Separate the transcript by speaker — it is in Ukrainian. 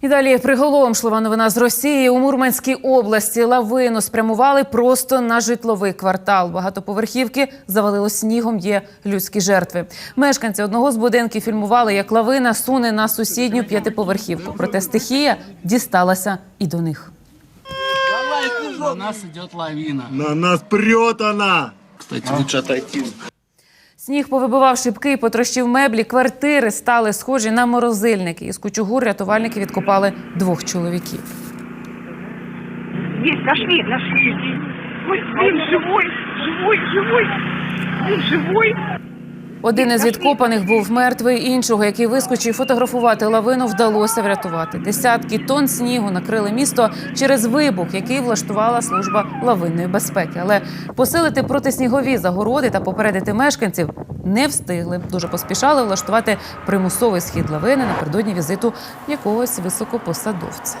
Speaker 1: І далі приголомшлива новина з Росії у Мурманській області. Лавину спрямували просто на житловий квартал. Багатоповерхівки завалило снігом. Є людські жертви. Мешканці одного з будинків фільмували, як лавина суне на сусідню п'ятиповерхівку. Проте стихія дісталася і до них.
Speaker 2: На нас идет лавина.
Speaker 3: На нас прет она!
Speaker 2: Кстати, лучше отойти.
Speaker 1: Сніг повибивав шибки і потрощив меблі. Квартири стали схожі на морозильники. Із кучугур рятувальники відкопали двох чоловіків.
Speaker 4: Есть, нашли, нашли. Ой, він живой, живой, живой. Він живой.
Speaker 1: Один із відкопаних був мертвий, іншого, який вискочив фотографувати лавину, вдалося врятувати. Десятки тонн снігу накрили місто через вибух, який влаштувала служба лавинної безпеки. Але посилити протиснігові загороди та попередити мешканців не встигли. Дуже поспішали влаштувати примусовий схід лавини напередодні візиту якогось високопосадовця.